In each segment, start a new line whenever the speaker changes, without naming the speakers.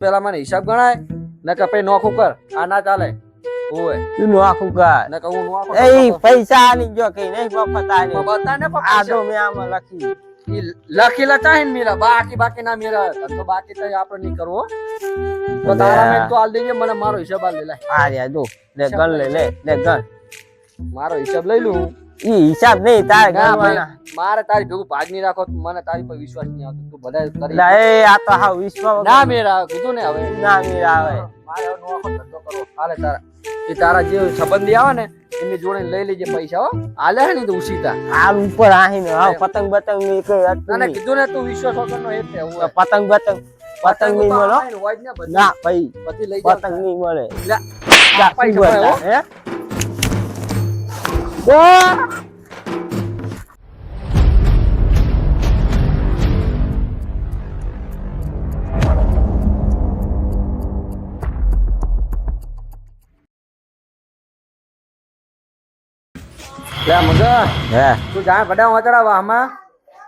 પેલા મને હિસાબ ગણાય? ને કે ભાઈ નોખું કર આ ના ચાલે. ઓય
તું નોખું કર
ને કે હું નોખું
એ પૈસા આની જો કઈ નહીં મફતા ની
બતા ને
આ તો મેં આમાં લખી.
લખી લતા હે ને મીરા બાકી બાકી ના મીરા તો બાકી તો આપણે નહીં કરવો તો તારા મેં તો આલ દેજે મને મારો હિસાબ આલ દે લે
આ રહ્યા જો. લે ગણ લે લે લે ગણ.
મારો હિસાબ લઈ લઉં.
ઈ હિસાબ નહીં તારે
ના મારે તારી ભેગું ભાગ નહીં રાખો મને તારી પર વિશ્વાસ નહીં આવતો. તું બધા કરી
લા એ આ તો હા વિશ્વાસ
ના મેરા કીધું ને હવે.
ના મેળ આવે.
મારે હવે નોખો ધંધો કરો હાલે તારા. એ તારા જે સંબંધી આવે ને એમની જોડે લઈ લેજે પૈસા હો. હાલે હે ને તો ઉસીતા.
હાલ ઉપર આહીને હા પતંગ બતંગની હતું.
તને કીધું ને તું વિશ્વાસ વગર નો એટલે હું
પતંગ બતંગ પતંગ નહીં મળો
ના
ના ભાઈ પતંગ નહીં મળે.
પૈસા હો. તું જા બડા વાતડા આમાં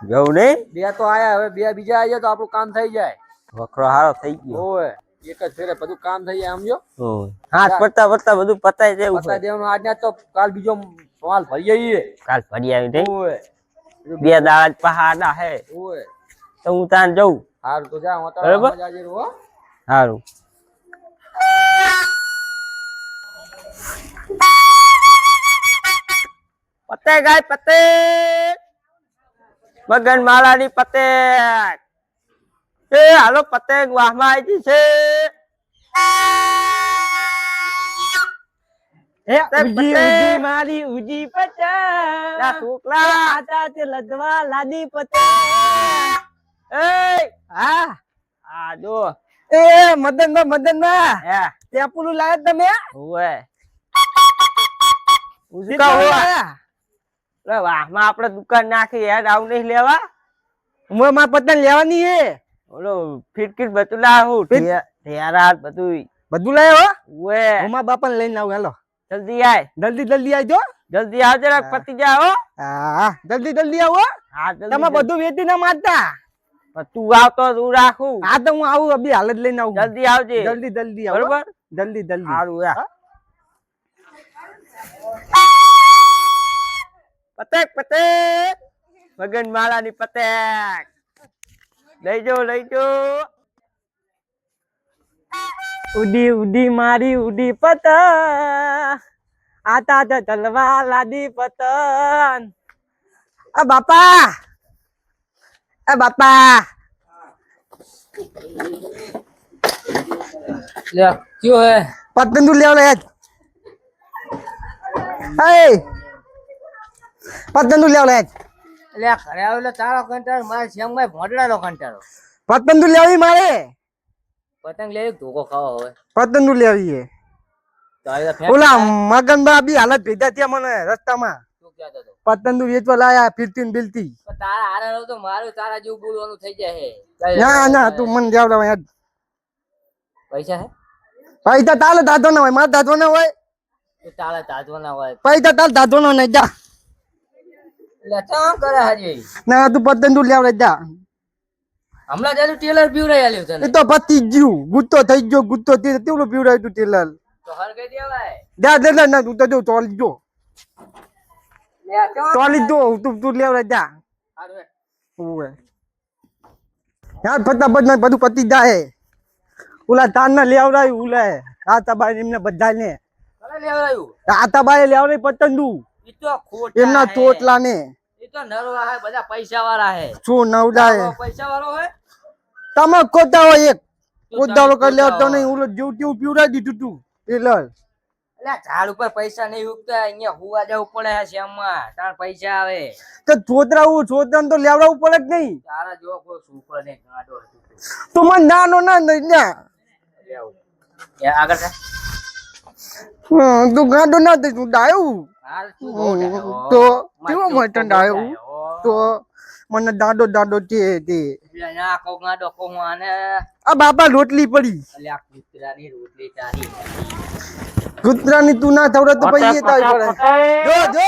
જવું નહીં?
બે તો આયા હવે બે બીજા આવી જાય તો આપણું કામ થઈ જાય.
વખરો હારો થઈ ગયો.
ઓય એક જ ફેરે બધું કામ થઈ જાય સમજો
હાથ પડતા પડતા બધું પતાઈ જેવું
પતા દેવાનું. આજના તો કાલ બીજો સવાલ ફરી આવીએ.
કાલ ફરી આવી નહીં બે દાડા પહાડા હે.
ઓય.
તો હું ત્યાં જઉં.
હારું તો જા
હું
તારા મજા જાજે હો.
હારું. પતે ગાય પતે. મગન માલાની પતે. એ હાલો પતંગ વાહમાં આવી છે.
મારી ઉજી
પચા છોકરા
લદવા લાદી પતંગ
એ
હા.
આ જો.
એ મદન બા મદનમાં
હે.
ટેપુલું લાયા તમે.
ઉસકા
કેટલા
હોવા? લે વાહમાં આપણે દુકાન નાખી યાર આવું નહીં લેવા?
હું માં પતંગ લેવાની હે.
ઓલો ફિટકીટ બધું લાવું ઢેરા બધું
બધું લાયો
ઓએ
ઉમા બાપા ને લઈને આવું હેલો.
જલ્દી આય.
જલ્દી જલ્દી આવજો
જલ્દી આવજે
હા.
પતી જા હો.
હા જલ્દી જલ્દી આવો.
હા
તમે બધું વેચી ના મારતા
તું આવતો હું રાખું.
હા તો હું આવું અભી હાલત લઈને આવું.
જલ્દી આવજે.
જલ્દી જલ્દી આવો.
બરોબર?
જલ્દી જલ્દી.
સારું
હા?
પતેક પતેક. મગન માળાની પતેક. લઈ જો લઈ જો
ઉડી ઉડી મારી ઉડી પતંગ આતા તો તલવા લાદી પતંગ આ બાપા આ બાપા.
લે કયો હે?
પતંગ તું લેવ લે હે પતંગ તું લેવ લે
લે ઘરે આવેલો તારો કંટાળો મારે શ્યામભાઈ ભોંડડાનો કંટાળો.
પતંગ તું લેવી મારે.
પતંગ લેવી ધોકો ખાવા હવે?
પતંગનું લેવી છે ઓલા મગન બા હાલત ભેગા થયા મને રસ્તામાં? પતંગનું વેચવા લાયા ફિરતી બિલતી
તારા હારા તો મારું તારા જેવું બોલવાનું થઈ જાય
ના ના તું મને જાવડા યાર.
પૈસા હે?
પૈસા તાલે દાદો ના હોય મારા દાદો ના હોય.
તાલે દાદો ના હોય.
પૈસા તાલ દાદો ના નહીં જા.
લે કરે હજી.
ના તું પતંગ તું લેવડે જા.
હમણાં જાજુ ટેલર પીવડાઈ આલ્યું તને.
એ તો પતી ગયું. ગુસ્સો થઈ ગયો ગુત્તો તે તેવડું પીવરાય તું ટેલર?
તો હર કઈ દેવાય.
દે દે ના તું તો જો ચોલી જો. ચોલી જો તું તું લેવડે જા. ઓવે યાર ફટાફટ ના બધું પતી જાય. ઓલા તાન ના લેવડાયું ઓલે આ તબાઈ એમને બધા ને
કોને લેવડાયું
આ તબાઈ લેવડાય પતંદુ
ઈ તો ખોટા
એમના. ચોટલા ને
ઈ નરવા હે બધા પૈસા વાળા હે.
શું નવડાય
પૈસા વાળો હે?
તમે ખોટા હોય એક. કોદાળો કરી લેવા તો નહીં ઓલો જેવું તેવું પીવડાવી દીધું તું.
એટલે ઝાડ ઉપર પૈસા નહીં ઉગતા અહીંયા હુવા જવું પડે છે શ્યામમાં તાર પૈસા આવે.
તો છોતરા હું છોતરા તો લેવડાવવું પડે જ નહીં.
તારા જો કોઈ છોકરો ને ગાડો
તો મને નાનો ના નહીં ના
આગળ
તું ગાંડો ના થઈ તું ડાયું?
હાલ તું
કેવો મટન ડાયો. તો મને દાડો દાડો તે તે.
ના
આ બાપા રોટલી પડી.
કૂતરાની રોટલી તારી
કૂતરાની તું ના થવડે તો પછી તારી પડે જો જો.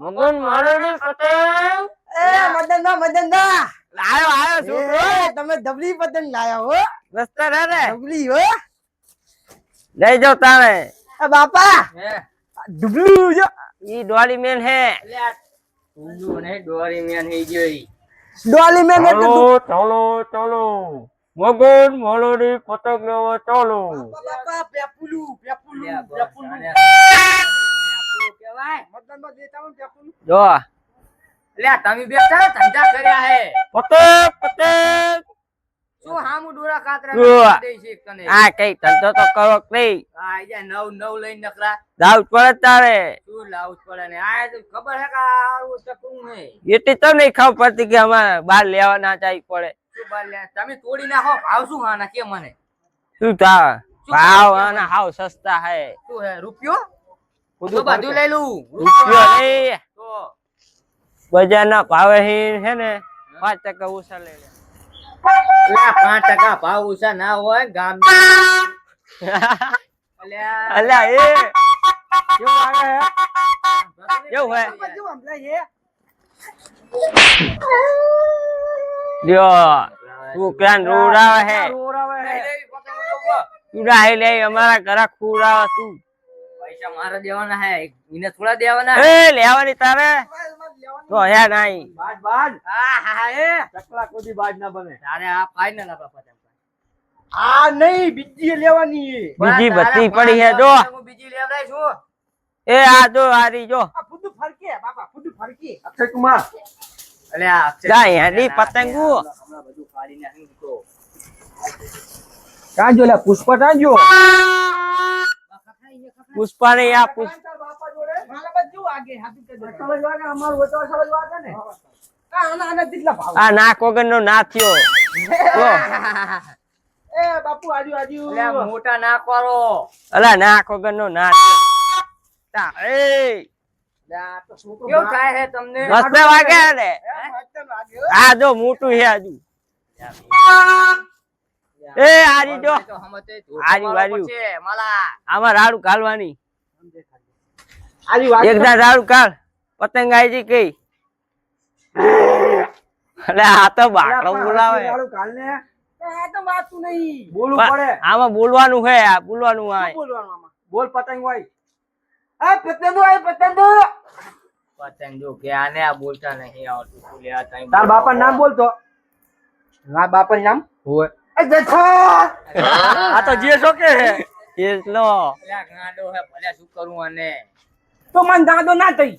મગન માલાની પતંગ
એ મદન ના મદન ના
લાયો આયો છોકરો
તમે ધબલી પતંગ લાયા હો.
રસ્તા રે. ને
ડબલી હો.
લઈ જાઓ તારે.
બાપા!
હે?
ડબલું જો
ઈ ડોલી મેન હે.
અલ્યા ઊંધું નહીં દોરી મેં નહીં ગયો ઈ.
ડોલી મેન એટલે
ચાલો ચાલો મગન મોલોડી પતંગ લેવા ચાલો.
બાપા પેપુલું પેપુલું પેપુલું. હું
જો.
લે તમે બેઠા ધંધા કર્યા હે.
પતંગ પતંગ.
શું હામુ ડોરા કાતરા દે છે તને.
આ કઈ ધંધો તો કરો નહીં?
આ નવ નવ લઈને નકરા.
દાવ પડે તારે.
તું લાવું પડે ને? આ તો ખબર હે કે આવું ચકું હે
એટલી તો નહીં ખબર પડતી કે અમારે બહાર લેવા ના જાય પડે.
તું બહાર લે તમે તોડી નાખો ભાવ શું હાના કે મને?
શું તા ભાવ આના? હાવ સસ્તા હે
શું હે રૂપિયો?
બધું
બધું લઈ લઉં.
રૂપિયો નહીં.
તો.
બજારના ભાવે હી હે ને પાંચ ટકા ઓછા લઈ લે.
પાંચ ટકા ભાવ ઓછા ના હોય ગામ અલ્યા.
અલ્યા એ.
કેવું લાગે
કેવું હે?
લે
લ્યો તું રોડાવે હે
રોરાવે હે?
તુડા હે લે અમારા ઘર ખુરાવા તું
પૈસા મારા દેવાના હે એને થોડા દેવાના?
એ લેવાની તારે? તો હે નહીં
બાજ બાજ.
હા હા એ.
ચકલા કોદી બાજ ના બને.
તારે આ ફાઈનલ આપા પતંગ
આ નહીં બીજી લેવાની
બીજી બત્તી પડી હે જો.
હું બીજી લેવડાઈ છું
એ આ જો આરી જો.
આ ફુદ ફરકે બાપા ફુદ ફરકે. અક્ષય કુમાર.
અલ્યા અક્ષય
જાય હેડી પતંગો.
હમણાં બધું ફાડી નાખ્યું તો.
કાં જો લે પુષ્પ કાં જો
પુષ્પા ને આ પુષ્પ
બાપા જોડે. આગે અમાર તો ને? આ આના આના કેટલા ભાવ.
આ નાક વગર નો નાથ્યો જો
એ બાપુ આજુ આજુ
અલ્યા મોટા ના કરો
અલા નાક વગર નો નાથ્યો તા એ.
લા, તો છોકરો
કેવું થાય હે તમને?
મસ્ત વાગે ને.
હે, મસ્ત લાગે હો.
આ જો મોટું હે હજુ એ આરી જો.
તો હમતે
હારી
મારવો
વાર્યું. આમાં રાડું
આજુ વાત
એકદા દારૂ ઘાલ પતંગ આઈ કઈ. અરે આ તો બાકડો બોલાવે.
વાળું કાલને આ તો વાતું નહીં. બોલવું પડે.
આમાં બોલવાનું હે આ બોલવાનું આ
બોલવાનું આમાં? બોલ પતંગ હોય. આ પતંગ હોય પતંગ.
પતંગ જો કે આને આ બોલતા નહીં આવડતું.
તાર બાપા નામ બોલતો. ના બાપા નામ?
હોય.
એ જથો આ તો જે છો કે હે.
એટલો
અલ્યા ગાંડો હે ભલે શું કરું આને.
તો મન દાદો ના થઈ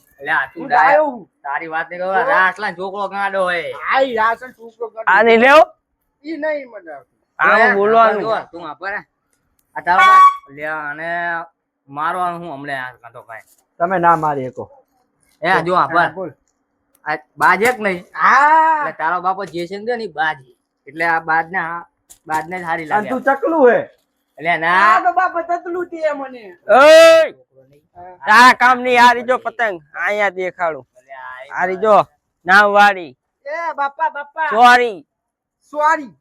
તારી વાત ને કહો રાસલા છોકરો ગાડો હે.
આઈ રાસલ છોકરો ગાડો.
આ નહીં લેવો?
ઈ નહીં મને
આ બોલવાનું.
તું આપે આ તારો લે અને મારવાનું હું હમણે આ કાંતો કાઈ.
તમે ના મારી એકો
એ જો આપર
બોલ.
બાજ એક નહીં? હા. તારો બાપો જે છે ને ની બાજ. એટલે આ બાજ ને બાજ ને સારી
અને
લાગે
તું ચકલું હે.
એટલે
આ
ના
તો બાપા તતલું તે મને.
ઓય તારા કામની હારી જો પતંગ. અહીંયા દેખાડું. હારી જો નામ વાળી
એ બાપા બાપા.
સોરી.
સોરી.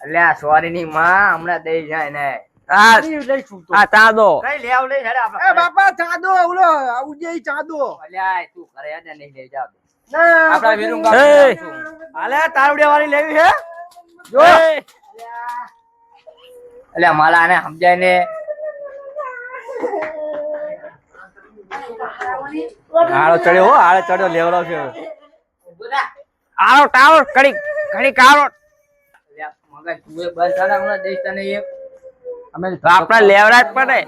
એટલે આ સોરી ની માં હમણાં દઈ જાય ને.
આ
લઈશું તો.
આ તાદો
કઈ લેવ લઈ હેડે
એ બાપા ચાદો ઓલો ઉજે ચાદો.
અલ્યા તું કરે હેડે નહીં લઈ જાવ. આપડા વીરું
હાલે તારવડિયા વાળી લેવી હે? જો
એ,
માલા ને સમજાય ને.
હાળો ચડ્યો હો હાળે ચડ્યો લેવડો છે
આળો ટાવર
કડી કડી તો
આપડા લેવડા જ પડે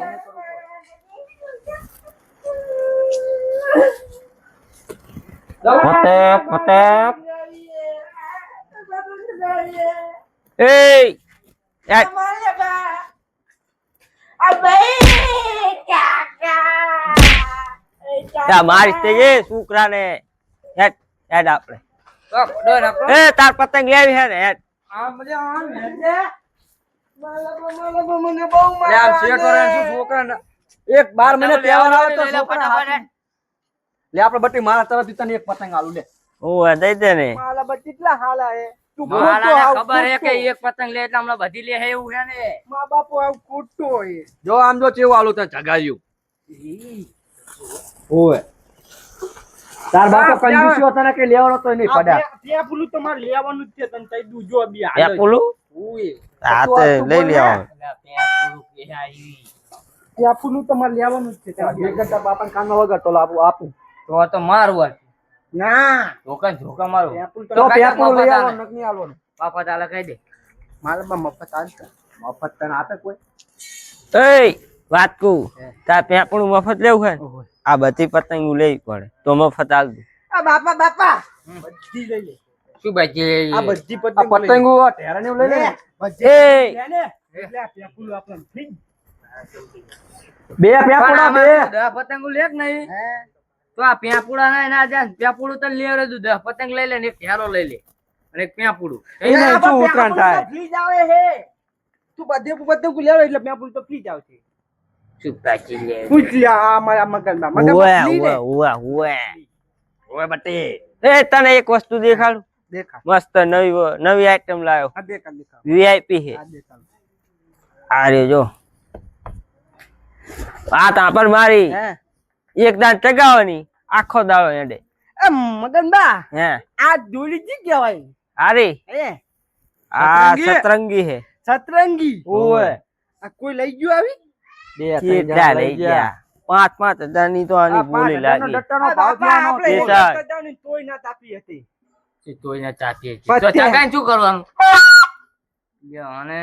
પતંગ પતંગ એ તે હેડ હેડ આપણે
આપણો.
એ તાર પતંગ લેવી હે ને હેડ.
ને એક બાર મહિને તહેવાર આવે તો લે
છોકરા આપણે બટી મારા તરફથી તને એક પતંગ આલુ લે.
હું દઈ દે ને.
મારા બટી કેટલા હાલા હે.
ખબર હે કે એક પતંગ લે એટલે હમણાં બધી લે હે એવું હે ને?
મા બાપો આવ ખોટો હોય.
જો આમ જો કેવું આલું તને જગાયું
ઓય તાર બાપો કંજૂસી તને કે લેવાનો તો નહીં પડ્યા. તે ફૂલું તમારે લેવાનું જ છે તને તઈ દુજો બી
પેલું. આ
તું બોલ ને.
લેવાનું
એ આપું તમારે લેવાનું જ છે
બે લાવું આપું
તો તો મારવું
ના.
ધોકા ધોકા મારું.
તો
તો
લઈ
મફત
આવો
આલે.
નક
બાપા તાલે કહી દે.
મારામાં મફત આવશે
મફત તને આપે કોઈ?
એય વાત કહું. તાર પેપણું મફત લેવું હોય આ બધી પતંગ લેવી પડે. તો મફત આલતું
આ બાપા બાપા. બધી લઈ લે.
શું
આ બધી પતંગ
પતંગો ઢેરાને લઈ લે ને.
લે ને. એટલે આ પેપુલું આપણને
બે પેપડા બે
પતંગો લે નહીં. તો આ પ્યાપુડા ના ના જાય પ્યાપુડું તને લેવડે દઉં દહ પતંગ લઈ લે ને એક લઈ લે. અને એક પેપુડું
એ નહીં શું ઉતરાણ થાય?
ફ્રી આવે હે. તું બધે પતંગ લેવો એટલે પ્યાપુડું તો ફ્રી જ આવશે.
લે
પૂછ લે આ મારા
એ તને એક વસ્તુ દેખાડું?
દેખા
મસ્ત નવી નવી આઈટમ લાવ્યો
આ દેખા દેખા
વીઆઈપી
આ દેખા
આ રહ્યો જો. આ તાપર મારી.
હે?
એક દાંત ચગાવવાની આખો દાડો એડે
એ મગનબા
હે.
આ દોરી જી કહેવાય? અરે
આ
સતરંગી?
હે.
સતરંગી?
ઓય
આ કોઈ લઈ ગયું આવી?
બે ત્રણ
કેટલા લઈ ગયા. પાંચ પાંચ હજારની તો આની બોલી લાગી.
ડટ્ટાનો ભાવ થવાનો
આપણે તોય ના તાપી હતી.
તોય ના ચાતી હતી. તો શું કરવાનું? અને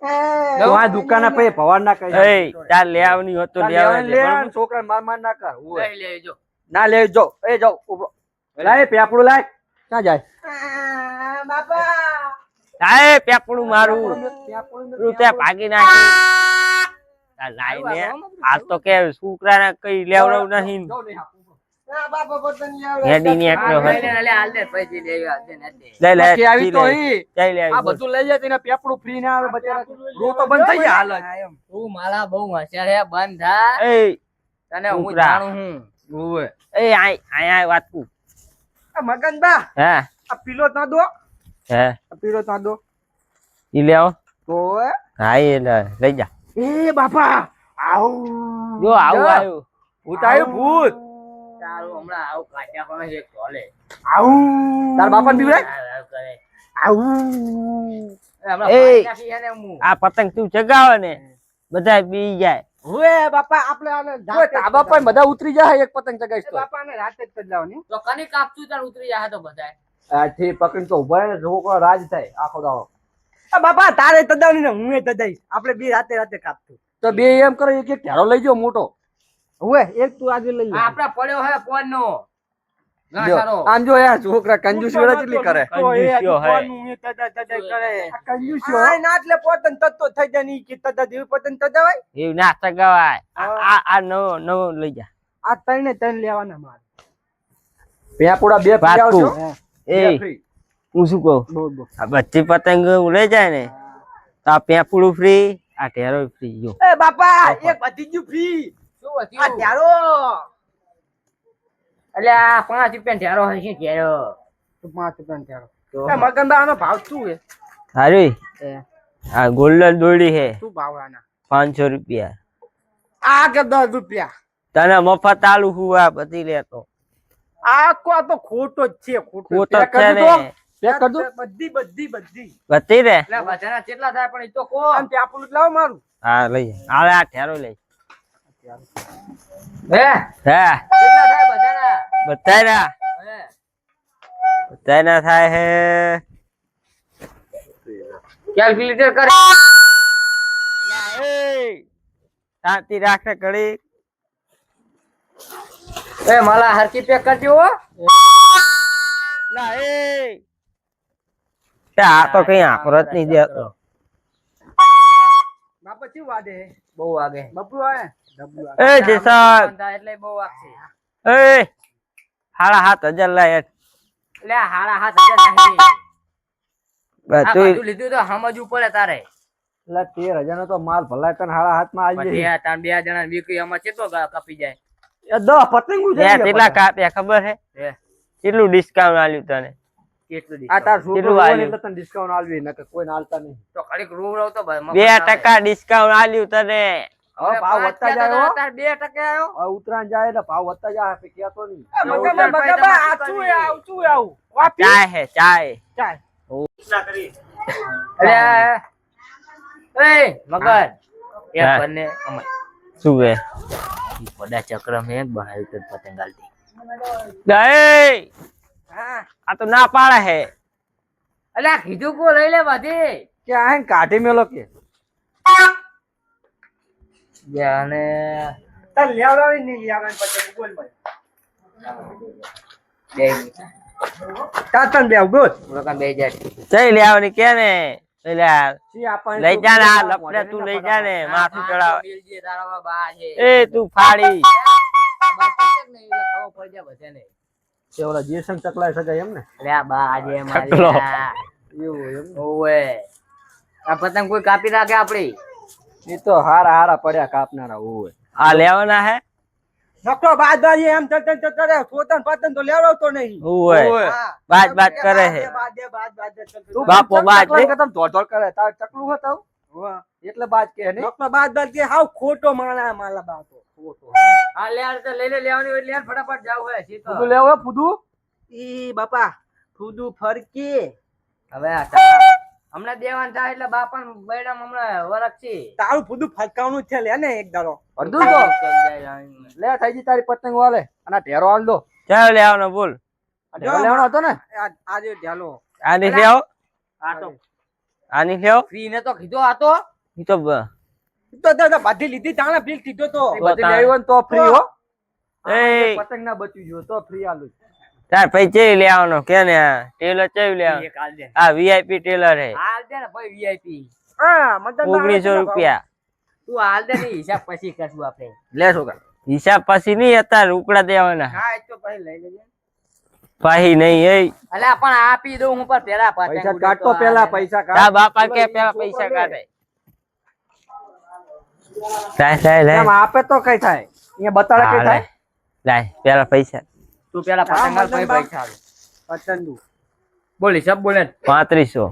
તો આ દુકાને પછી ભવાડ ના કહી
એ તાર લેવાની હોત તો
તાર
લેવા
લેવાનું
દે,
લે
બરોબર?
અને માર માર ના કર
લઈ લેજો
ના લે જો એ જાઓ ઉભરો લાય પેપડું લાય ક્યાં જાય
બાપા
આય પેપડું મારું તું તે ભાગી નાખી આ લાઈને હાલ તો કે છોકરાને કઈ લેવડવ નહીં હેડી ની એકલો
લઈ લે, લે, હાલ દે, પૈસી લઈ આવ, દે, ને દે.
લે લે
બાકી આવી તો
લે.
ઈ.
જઈ લે
આ બધું લઈ જાય તેને પેપડું ફ્રી ના આવે બચારા. રો તો બંધ થઈ ગયા હાલ
તું મારા બહુ હોશિયાર હે બંધ થા.
એ
તને હું જાણું હું?
એ આય આય આય વાત કુ.
આ મગનબા
હે?
આ પીલો ના દો.
હે?
પીલો ના દો.
ઈ લે આવો.
તો
હા. એ લઈ જા.
એ બાપા આવ.
જો આવું આવ્યું.
ભૂત આવ્યું ભૂત.
તારું હમણાં આવું કાઢ્યા પણ છે કોલે
આવું.
તાર બાપા
આવ. કરે.
આવ
એ. આ પતંગ તું ચગાવે ને બધા બી જાય.
બાપા આપણે આને
પર બધા ઉતરી જાય એક પતંગ ચગાઈશ તો
બાપાને રાતે જ કરાવવાની
તો કની કાપતું તાર ઉતરી જાય તો બધાય.
આથી પકડીને તો ઊભા ને રાજ થાય આખો
દાવો બાપા તારે તદાવની ને હું એ તદાઈશ આપણે બે રાતે રાતે કાપતું
તો બે એમ કરો એક એક ઢેરો લઈ જાઓ મોટો.
ઓએ એક તું આજે લઈ
આ આપડા પડ્યો હે પોન નો ઘણા
જો,
સારો.
આમ જો યાર છોકરા કંજૂસ વેળા કેટલી કરે?
કંજૂસીઓ હે.
આ ના એટલે પોતન તત્તો થઈ જાય ની કે તદા દેવ પોતન તદાવાય
એવું ના ચગાવાય આ નવો નવો લઈ જા.
આ ત્રણે ત્રણ લેવાના મારે.
પેપુડા બે
વાત
પી આવશો
કહું.
બે
એ. હું શું કહું? આ બધી પતંગ ઉડે લઈ જાય ને તો આ પેપુડું ફ્રી આ ઢેરો ફ્રી જો.
એ બાપા એક વધી ફ્રી.
શું
આ
હતું
ત્યારો
એટલે આ પાંચ રૂપિયા ઢેરો હોય છે ઢેરો?
પાંચ રૂપિયા મગનબા આનો ભાવ શું છે?
હારી. આ ગોલ્ડન દોડી હે
શું ભાવ આના?
પાંચસો રૂપિયા.
આ કે દસ રૂપિયા?
તને મફત આલુ હું આ બધી લેતો.
આ કો આ તો ખોટો જ છે ખોટો
છે. ને.
બધી બધી બધી.
બધી
એટલે કેટલા થાય પણ એ તો કો.
આમ ત્યાં લાવ મારું.
હા લઈ આ ઠેરો લઈ
હે?
હા?
કેટલા થાય બધાના?
બધાય ના
હે?
બધાય ના થાય હે.
કેલ્ક્યુલેટર કરે.
અલા, એ! શાંતિ રાખે ઘડી
એ માલા હરકી પેક કરજો હો.
લા એ! તે આ તો કઈ આકરો જ નહીં દેતો.
બાપા શું વાદે?
બહુ વાગે.
બબલું આવે?
એ જેસા
એટલે બહુ વાગશે.
એ હાડા હાથ હજાર લાય
લે હાડા હાથ હજાર નહીં લીધું તો સમજવું પડે તારે.
એટલે તેર હજાર નો તો માલ ભલાય તને હાડા હાથમાં આવી જાય.
તાણ બે જણા વીકરી આમાં કેટલો ગ- કપી જાય.
દસ પતંગો
કેટલા કાપ્યા ખબર હે? કેટલું ડિસ્કાઉન્ટ આલ્યું તને?
આ તાર છોકરો
કેટલું
હોય ને
આવ્યું?
એટલે તને ડિસ્કાઉન્ટ આલવી નકર કોઈને આલતા નહીં.
તો ઘડીક રૂ તો ભાઈ
બે ડિસ્કાઉન્ટ આલ્યું તને.
હવે ભાવ વધતા જાય હો.
તાર બે ટકા આવ્યો.
હવે ઉતરાણ જાય એટલે ભાવ વધતા જાય આપણે કહેતો નહીં.
એ મગનબા મગનબા એ આવું આવું. કોફી
ચાય હે ચાય.
ચાય.
અરે એ મગર
હા.
બંને
શું
ઈ પડા ચક્ર મેં બનાવ્યું તો પતંગ આલતી.
એ આ તો ના પાડે હે.
અલ્યા કીધું કો લઈ લે બધી.
કે આ કાઢી મેલો કે?
અને
તાર લેવડાવી નહીં લેવડાવી પછી બોલ ભાઈ
બે
તાતન બે બોલ
રોકા બે હજાર
જઈ લે કે ને. એટલે
જી આપણને
લઈ
તો
જા ને આ લપડે તું લઈ જા ને માથું ચડાવ. એ તું ફાડી.
ખબર પડી જાય બધાને.
તે ઓલા જેસન ચકલાય સગાઈ એમ ને
અરે આ બા આજે મારી
એવું એમ?
ઓવે. આ પતંગ કોઈ કાપી નાખે આપડી?
એ તો હારા હારા પડ્યા કાપનારા ઓવે.
આ લેવાના હે?
નકરો બાદ બાદ એમ થતે થતે પોતન પોતાન પતન તો લેવડતો નહીં.
ઓય
બાદ
બાજ બાજ કરે હે.
બાદ બાદ બાદ ચકલું.
તું
બાપો બાદ
કે તમ ધોળ ધોળ કરે. તાર ચકલું હતો. એટલે બાદ કે ને
નકરો બાદ બાદ કે હાવ ખોટો માણા માલા બાતો
હા. લે આ તો લઈને લેવાની હોય લે ફટાફટ જાવ હે તો
ફૂદુ લેવો ફૂદુ.
ઈ બાપા ફૂદુ ફરકી.
હવે આ હમણાં દેવાન થાય એટલે બાપા બેડા હમણાં વરખ
તારું ફૂદુ ફરકાવનું છે લે ને એક દાડો.
અડધું તો. લે થઈ જી તારી પતંગ વાલે. અને ઢેરો આલ દો.
ક્યાં લેવાનો બોલ?
ઢેરો લેવાનો હતો ને?
આ- આજે ઢાલો.
આની લેવો.
આ તો
આની લ્યો.
ફ્રી ને તો કીધો આ તો.
ઈ તો
તો દાદા બધી લીધી તાણે બિલ કીધો તો.
બધી લેવો તો ફ્રી હો.
એ.
પતંગ ના બચી જો તો ફ્રી આલુ
તાર પછી ચેવી લેવાનો કે ને? આ ટેલર ચેવી લેવાનો
એક
આ વીઆઈપી ટેલર હે.
હાલ દે ને ભાઈ વીઆઈપી
હા મતલબ
ઓગણીસો રૂપિયા.
તું હાલ દે ને હિસાબ પછી કરશું આપણે.
લે છોકરા
હિસાબ પછી નહીં અત્યારે રૂપડા દેવાના.
હા એ તો ભાઈ લઈ લેજે.
પાહી નહીં એ.
અલ્યા પણ આપી દઉં હું પર પેલા પતંગ
પૈસા
ઉડે
કાઢતો
તો
પેલા
હાલે.
પૈસા
તા
કાઢ
બાપા કે પેલા પૈસા કાઢે. લાય લાય લાય.
એમ આપે તો કઈ થાય? અહીંયા બતાડે કઈ
હા,
થાય?
લાય. લાય પેલા પૈસા.
તું પેલા પતંગ હાલ પછી
મતલબ
પૈસા હાલ.
પતંગુ.
બોલ હિસાબ બોલે
પાંત્રીસો.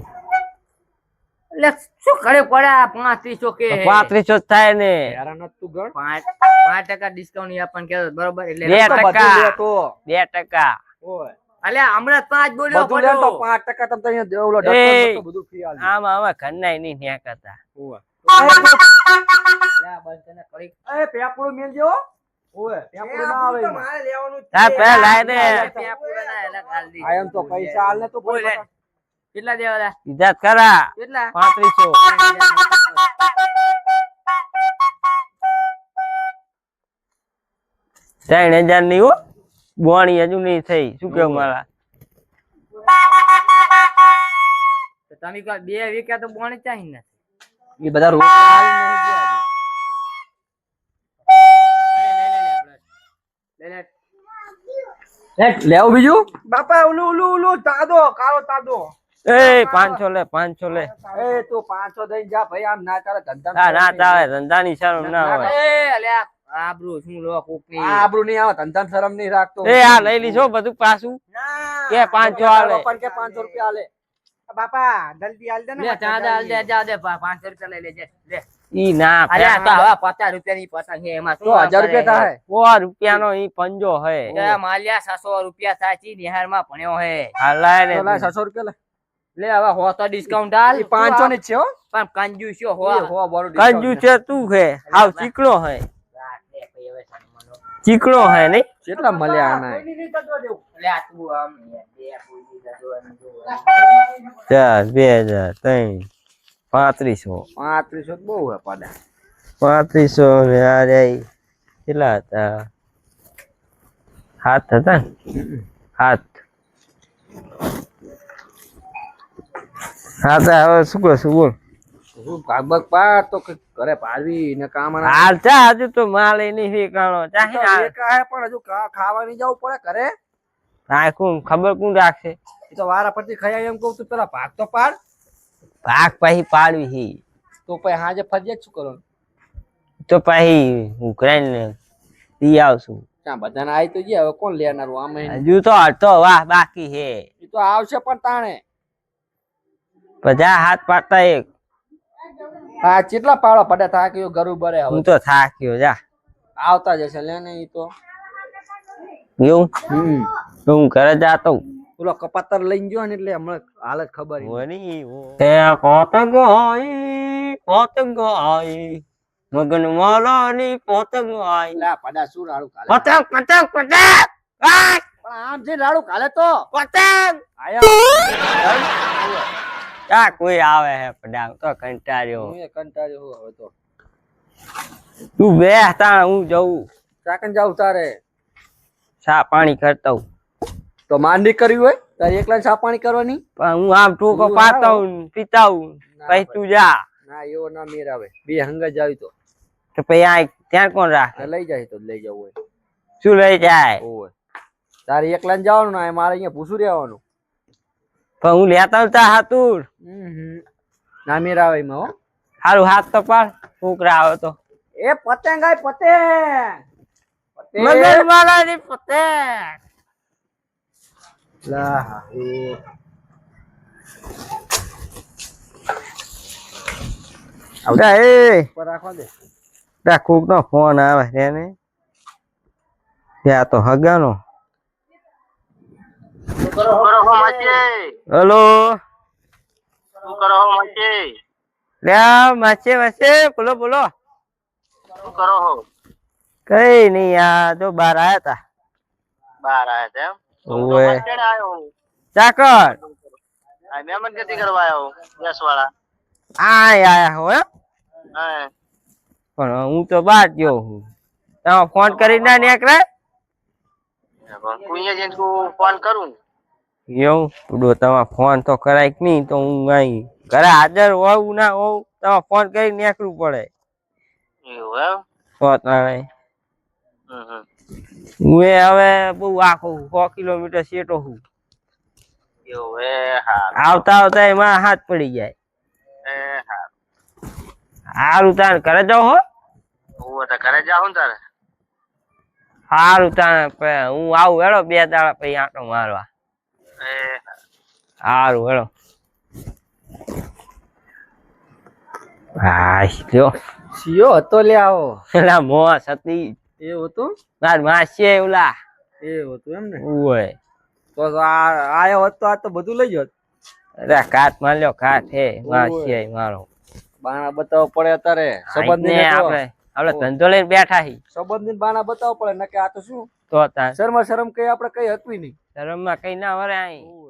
એટલે શું કરે પડ્યા પાંત્રીસો કે?
પાંત્રીસો જ થાય ને.
હેરાન જ તું ગણ.
પાંચ પાંચ ટકા ડિસ્કાઉન્ટ આપણને કે બરોબર એટલે
બે
તો બધું
ટકા.
લે તો
બે ટકા.
ઓય.
અલ્યા હમણાં પાંચ બોલ્યો
બધું લે તો
પડ્યો.
પાંચ ટકા તમે તો અહીંયા ઓલો ડક્ટર બધું ફ્રી આલે
આમ આમ ઘરના નહીં ન્યા કરતા
ઓય
અલ્યા બંધ કરીને કડીક.
એ પેપડું પેપડું ના આવે એમાં.
મારે લેવાનું છે.
હા પે લાય દે.
ત્યાં ના એટલે હાલ દી.
આયમ તો પૈસા ને તો
બોલ કેટલા દેવા તા?
સીધા કરા
કેટલા?
પાંત્રીસો. ત્રણ હજાર નહીં હો. બોણી હજુ નહીં થઈ. શું કેવું મારા?
તો તમે કહો બે વીકા તો બોણી ચાહી ને
એ બધા ને. લેવું બીજું?
બાપા ઓલું ઓલું ઓલું તાદો કાળો તાદો.
એ પાંચસો લે પાંચસો લે.
એ તું પાંચસો દઈને જા ભાઈ આમ ના ચાલે ધંધા
ના ના ચાલે. ધંધાની શરમ ના હોય.
એ અલ્યા આબરૂ શું લો કોકની
આબરૂ નહીં આવે ધંધા શરમ નહીં રાખતો.
એ આ લઈ લીધો બધું પાછું. કે પાંચસો હાલે
પણ કે પાંચસો રૂપિયા હાલે
બાપા જલ્દી હાલ દે ને
લે ચા દે જા દે પાંચસો રૂપિયા લઈ લેજે. લે.
ઈ ના
અલ્યા તો હવે પચાસ રૂપિયાની પતંગ છે એમાં શું
હજાર રૂપિયા થાય.
સો રૂપિયાનો ઈ પંજો હે.
માલિયા સાતસો રૂપિયા થાય નિહારમાં ભણ્યો હે.
ને.
છસો રૂપિયા લે.
લે હવે હો તો ડિસ્કાઉન્ટ
એ પાંચસો ની છે હો.
પણ હો
હો
કંજુ
છે.
છે. તું હે. આવ ચીકણો હે
રાખ લે પછી હવે સન્માનો.
ચીકણો હે નહીં?
કેટલા મળ્યા આના.
ચાર બે હજાર ત્રણ પાંત્રીસો.
પાંત્રીસો તો બહુ હે પાડા.
પાંત્રીસો ને આ રહ્યા કેટલા હતા? હાથ હતા હાથ હા તો હવે શું કરશું બોલ.
હું ભાગભાગ પાડ તો ઘરે પાડવી ને કામ
હાલ ચા હજુ તો માલ એ નહીં વીકાણો
તો
ચાહે હાલ.
એક આહે પણ હજુ ખાવાની જવું પડે ઘરે.
કોણ ખબર કોણ રાખશે?
એ તો વારા પરથી ખાઈ એમ કહું તું પેલા ભાગ તો પાડ.
ભાગ પાહી પાડવી હી.
તો પછી હાજે ફરજિયાત શું કરો
તો પાહી હું કરીને દી આવશું.
ત્યાં બધાને આવી તો ગયા હવે કોણ લેનારું આમે
હજુ તો વાહ બાકી હે.
એ તો આવશે પણ તાણે.
બધા હાથ પાડતા એક.
હા કેટલા પાવડા પડે? થાક્યો ગરુ બરે
હું તો થાક્યો જા.
આવતા જશે લે ને ઈ તો.
એવું?
હમ.
હું ઘરે જાતો
પેલો કપાતર લઈને ગયો ને એટલે હમણાં હાલત ખબર
હોય તે પતંગ આઈ પતંગ આઈ મગન માલાની પતંગ આઈ
લા પડા શું રાડું કાલે?
પતંગ પતંગ પતંગ!
આમ જે રાડું કાલે તો.
પતંગ!
આયા.
ક્યાં કોઈ આવે હે પડાંગ તો કંટાળ્યો.
હું કંટાળ્યો હું હવે તો.
તું બે તા હું જઉં.
ચાકન જાઉં તારે.
સા પાણી કરતો હું.
તો માંડી કર્યું હોય? તારે એકલા સા પાણી કરવાની?
પણ હું આમ ટૂંકો પાતા. હું પીતા હું પછી તું જા.
ના એવો ના મેર આવે. બે હંગ જ આવી તો.
તો પછી આ ત્યાં કોણ રાખે?
લઈ જાય તો લઈ જવું હોય.
શું લઈ જાય?
તારે એકલા જવાનું ના મારે અહીંયા ભૂસું રહેવાનું.
પણ હું લેતા આવતા હાતુર
ના મેર આવે એમાં હો.
સારું હાથ તો પાડ. છોકરા આવે તો.
એ પતંગ આય પતંગ. મગર
મગન મારાની પતંગ.
લા હા,
આવડા એ.
રાખવા દે.
ત્યાં નો ફોન આવે ને? ત્યાં તો હગાનો. હલો.
શું કરો હો માસી?
લે માસે માસે બોલો બોલો.
શું કરો હો?
કઈ નઈ આ જો બાર આયા તા.
બહાર આયા કેડે આવ્યો હું.
ચાકર.
આ મહેમાન ગતિ કરવા આવ્યો ગેસ વાળા
આ આયા હો એમ?
હા.
પણ હું તો બાર ગયો હું. તમે ફોન કરી ના
પણ કુઈએ જઈને તું ફોન કરું
એવું? ઉડો તમે ફોન તો કરાય કે નહીં તો હું અહીં ઘરે હાજર હોઉં ના હોઉં તમે ફોન કરી નીકળવું પડે.
એવું એમ?
તો
હમ.
હું એ હવે બહુ આખો સો કિલોમીટર સેટો હું આવતા આવતા એમાં હાથ પડી જાય.
હારું. હા
સારું તાણ ઘરે જાઉં હો?
હું તો ઘરે જાઉં ને તારે?
સારું તાર હું આવું હેડો બે દાડા પછી આંટો મારવા. સારું હેડો. હા લ્યો
સિયો હતો લે આવો.
પેલા મો હતી.
એવું હતું?
માર માસી ઓલા.
એવું હતું એમ ને
ઓય
તો આ આયો હતો આ તો બધું લઈ જાત
અરે કાટ માર લ્યો કાટ હે માસી મારો.
બાણા બતાવો પડે અત્યારે. સંબંધ
ને આપણે. આપણે ધંધો લઈને બેઠા હી.
ને બાણા બતાવો પડે નકે આ તો શું?
તો હતા
શરમ શરમ કઈ આપણે કઈ હતું નહીં.
શરમમાં કઈ ના વરાય. આઈ